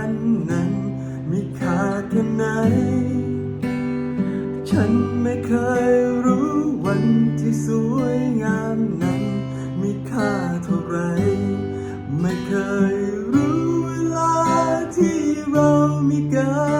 ันนั้นมีค่าแค่ไหน ฉันไม่เคยรู้วันที่สวยงามนั้น มีค่าเท่าไร ไม่เคยรู้เวลาที่เรามีกัน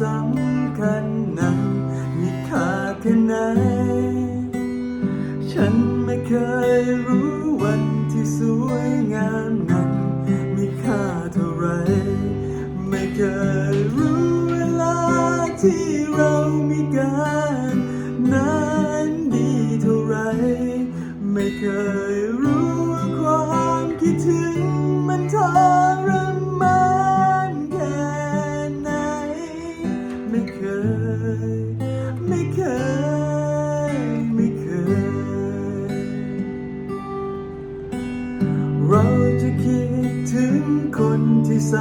สำคัญนั้นมีค่าแค่ไหน ฉันไม่เคยรู้วันที่สวยงามนั้นมีค่าเท่าไร ไม่เคยรู้เวลาที่เรามีกัน นั้นดีเท่าไร ไม่เคย